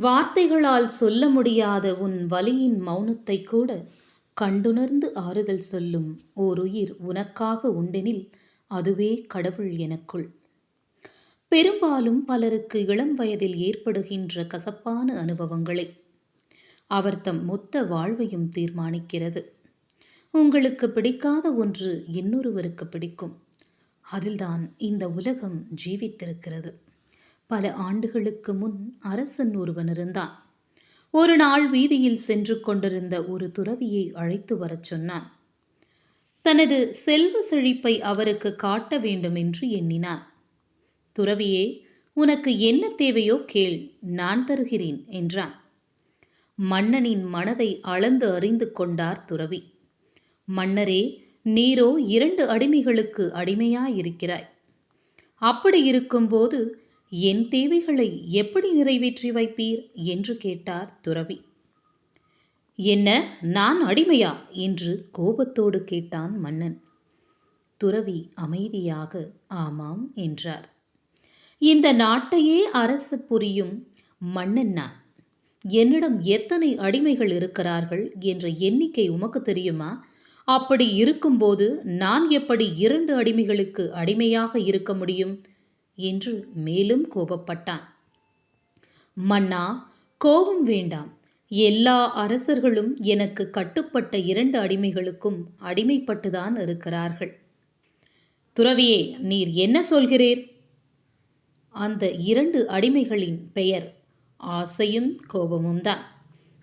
வார்த்தைகளால் சொல்ல முடியாத உன் வலியின் மௌனத்தை கூட கண்டுணர்ந்து ஆறுதல் சொல்லும் ஓருயிர் உனக்காக உண்டெனில் அதுவே கடவுள் எனக்குள். பெரும்பாலும் பலருக்கு இளம் வயதில் ஏற்படுகின்ற கசப்பான அனுபவங்களை. அவர் தம் மொத்த வாழ்வையும் தீர்மானிக்கிறது. உங்களுக்கு பிடிக்காத ஒன்று இன்னொருவருக்கு பிடிக்கும். அதில்தான் இந்த உலகம் ஜீவித்திருக்கிறது. பல ஆண்டுகளுக்கு முன் அரசன் ஒருவன் இருந்தான். ஒரு நாள் வீதியில் சென்று கொண்டிருந்த ஒரு துறவியை அழைத்து வரச் சொன்னான். தனது செல்வ செழிப்பை அவருக்கு காட்ட வேண்டும் என்று எண்ணினான். துறவியே உனக்கு என்ன தேவையோ கேள் நான் தருகிறேன் என்றான். மன்னனின் மனதை அளந்து அறிந்து கொண்டார் துறவி. மன்னரே நீரோ இரண்டு அடிமைகளுக்கு அடிமையாயிருக்கிறாய். அப்படி இருக்கும்போது என் தேவைகளை எப்படி நிறைவேற்றி வைப்பீர்? என்று கேட்டார் துறவி. என்ன நான் அடிமையா? என்று கோபத்தோடு கேட்டான் மன்னன். துறவி அமைதியாக ஆமாம் என்றார். இந்த நாட்டையே அரசு புரியும் மன்னன் நான். என்னிடம் எத்தனை அடிமைகள் இருக்கிறார்கள் என்ற எண்ணிக்கை உமக்கு தெரியுமா? அப்படி இருக்கும்போது நான் எப்படி இரண்டு அடிமைகளுக்கு அடிமையாக இருக்க முடியும்? என்று மேலும் கோபப்பட்டான். மன்னா கோபம் வேண்டாம். எல்லா அரசர்களும் எனக்கு கட்டுப்பட்ட இரண்டு அடிமைகளுக்கும் அடிமைப்பட்டுதான் இருக்கிறார்கள். துறவியே நீர் என்ன சொல்கிறீர்? அந்த இரண்டு அடிமைகளின் பெயர் ஆசையும் கோபமும் தான்.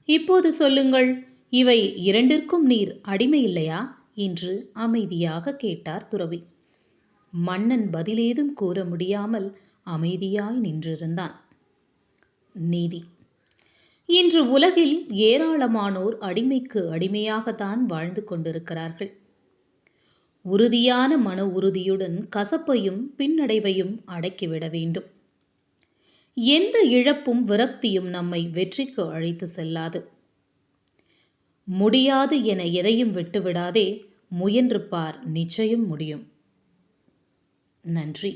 இப்போது சொல்லுங்கள் இவை இரண்டிற்கும் நீர் அடிமை இல்லையா? என்று அமைதியாக கேட்டார் துறவி. மன்னன் பதிலேதும் கூற முடியாமல் அமைதியாய் நின்றிருந்தான். நீதி. இன்று உலகில் ஏராளமானோர் அடிமைக்கு அடிமையாகத்தான் வாழ்ந்து கொண்டிருக்கிறார்கள். உறுதியான மன உறுதியுடன் கசப்பையும் பின்னடைவையும் அடக்கிவிட வேண்டும். எந்த இழப்பும் விரக்தியும் நம்மை வெற்றிக்கு அழைத்து செல்லாது. முடியாது என எதையும் விட்டுவிடாதே முயன்று பார் நிச்சயம் முடியும். நன்றி.